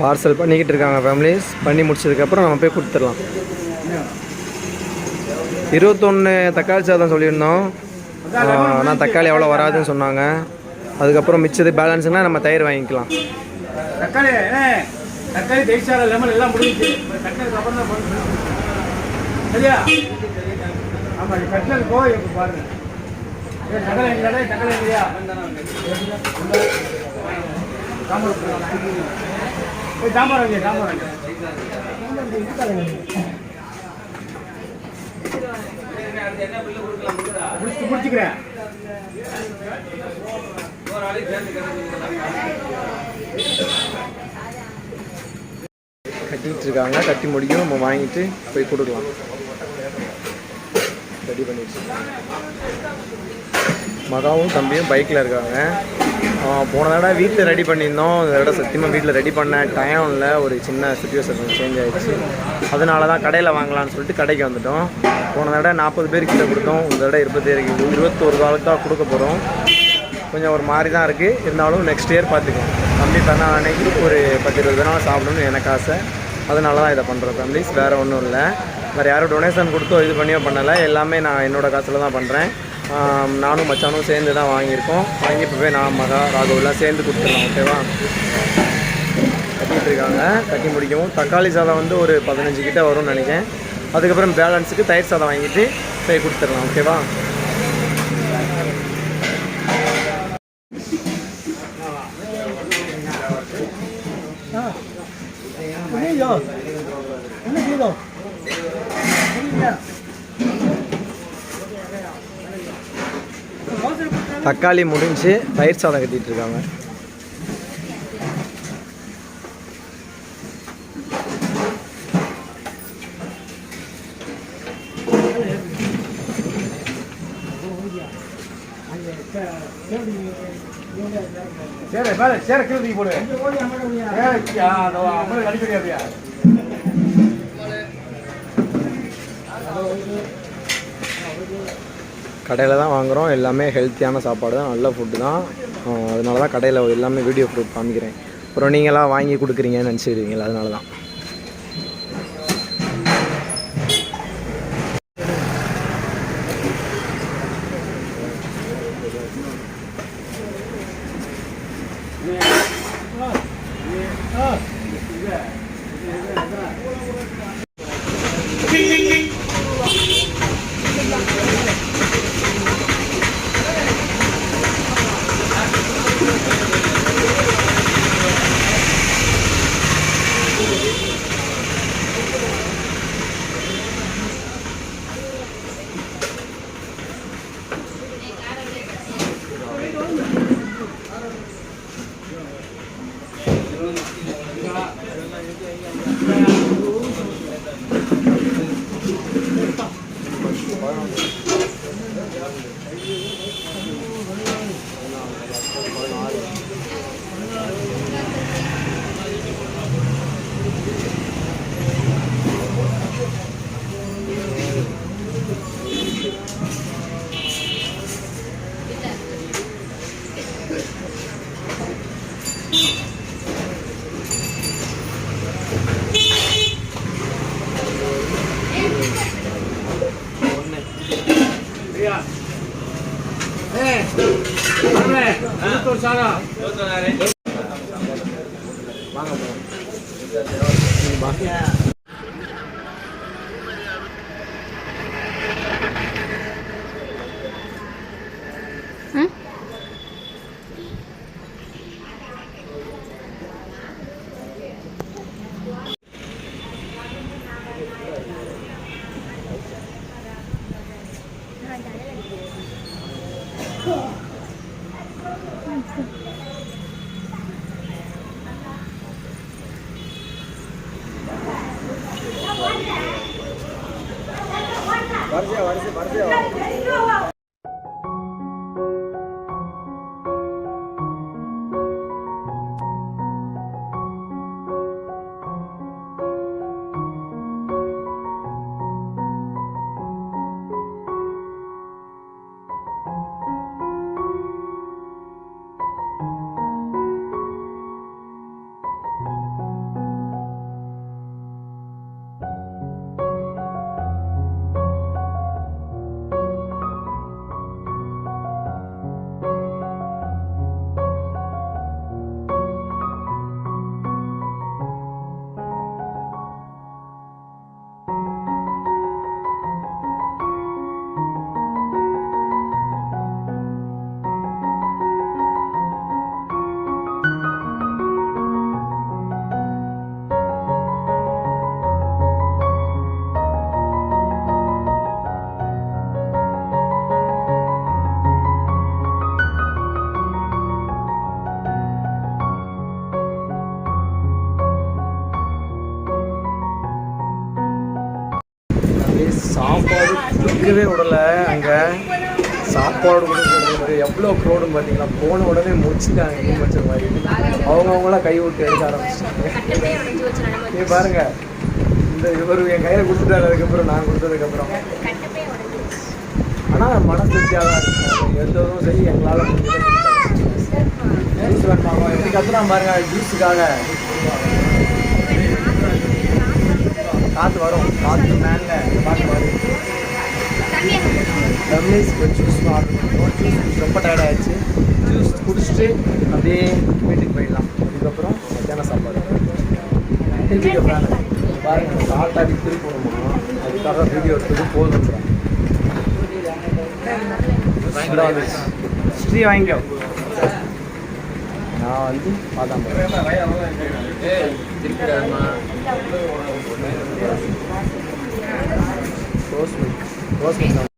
Parcel பண்ணிக்கிட்டு இருக்காங்க families பண்ணி முடிச்சதுக்கப்புறம் நம்ம போய் கொடுத்துடலாம். இருபத்தொன்று தக்காளி சாதம் சொல்லியிருந்தோம். ஆனால் தக்காளி எவ்வளோ வராதுன்னு சொன்னாங்க. அதுக்கப்புறம் மிச்சது பேலன்ஸுனா நம்ம தயிர் வாங்கிக்கலாம். தக்காளி தக்காளி தயிர் சாதம் லெமன் எல்லாம் முடிஞ்சிச்சு தக்காளி அப்புறம் தான் பண்ணணும் சரியா? ஆமா இது கட்டினது போய் இப்ப பாருங்க. தக்காளி இல்லையா சாம்பார் ஏய், சாம்பார் வைங்க வைங்க முடிச்சு முடிச்சுக்கிறேன் கட்டிட்டு இருக்காங்க கட்டி முடிக்கும் நம்ம வாங்கிட்டு போய் கொடுக்கலாம். ரெடி பண்ணிடுச்சு மகாவும் தம்பியும் பைக்கில் இருக்காங்க. போன தடவை வீட்டில் ரெடி பண்ணியிருந்தோம். இந்த தடவை சத்தியமாக வீட்டில் ரெடி பண்ண டைம் இல்லை ஒரு சின்ன சுச்சுவேஷன் சேஞ்ச் ஆகிடுச்சு அதனால தான் கடையில் வாங்கலாம்னு சொல்லிட்டு கடைக்கு வந்துட்டோம். போன தடவை நாற்பது பேர் கிட்ட கொடுத்தோம். இந்த தடவை இருபத்தி இருபத்தோரு காலுக்கு தான் கொடுக்க போகிறோம் கொஞ்சம் ஒரு மாதிரி தான் இருக்குது இருந்தாலும் நெக்ஸ்ட் இயர் பார்த்துக்கலாம். தம்பி பண்ண அன்னைக்கு ஒரு பத்து இருபது நாள் சாப்பிடணும்னு எனக்கு ஆசை. அதனால தான் இதை பண்ணுறோம் தம்பி. வேறு ஒன்றும் இல்லை. வேறு யாரும் டொனேஷன் கொடுத்தோ இது பண்ணியோ பண்ணலை. எல்லாமே நான் என்னோட காசில் தான் பண்ணுறேன் நானும் மச்சானும் சேர்ந்து தான் வாங்கியிருக்கோம். வாங்கி இப்போ போய் நான் மகா ராகுவெல்லாம் சேர்ந்து கொடுத்துடலாம் ஓகேவா கட்டிகிட்டு இருக்காங்க கட்டி முடிக்கவும். தக்காளி சாதம் வந்து ஒரு பதினஞ்சு கிட்டே வரும்னு நினைக்கிறேன். அதுக்கப்புறம் பேலன்ஸுக்கு தயிர் சாதம் வாங்கிட்டு போய் கொடுத்துடலாம் ஓகேவா தக்காளி முடிஞ்சு தயிர் சாதம் கட்டிட்டு இருக்காங்க சேர மேல சேர கீழே போடு. அடிக்கடி அப்படியா கடையில் தான் வாங்குகிறோம் எல்லாமே ஹெல்த்தியான சாப்பாடு தான். நல்ல ஃபுட்டு தான். அதனால தான் கடையில் எல்லாமே வீடியோ ப்ரூஃப் காமிக்கிறேன். அப்புறம் நீங்களாம் வாங்கி கொடுக்குறீங்கன்னு நினச்சிடுவீங்களா அதனால தான். 괜찮아. 괜찮아. আছে சாப்பாடு கொடுக்கவே விடல அங்கே. சாப்பாடு கொடுக்கறது எவ்வளோ க்ரௌடுன்னு பார்த்தீங்கன்னா போன உடனே முடிச்சுட்டாங்க நீ வச்ச மாதிரி. அவங்கவுங்களாம் கை விட்டு எடுக்க ஆரம்பிச்சிட்டாங்க. நீ பாருங்க. இந்த இவர் என் கையில் கொடுத்துட்டாரு அதுக்கப்புறம் நான் கொடுத்ததுக்கப்புறம். ஆனால் மன திருப்தியாக தான் இருக்கும் எந்ததும் சரி எங்களால் ஜூஸ் வேணுமாமா எப்படி கத்துறான் பாருங்க ஜூஸுக்காக காற்று வரும். காற்று மேலே. காற்று வரும் ரமேஷ் ஜூஸ் ஆர்டர் பண்ணுவோம் ஜூஸ் ரொம்ப டயர்ட் ஆயிடுச்சு. ஜூஸ் குடிச்சிட்டு அப்படியே வீட்டுக்கு போயிடலாம். அதுக்கப்புறம் மத்தியான சாப்பாடு. திருப்பி பிளான் பாருங்க சாட்டாடி திருப்பணுமா அதுக்காக வீடியோ எடுத்தது போதும் ஸ்ரீ வாங்கிக்கோ. நான் வந்து பாதாம் ரோஸ் próximo. Próximo não.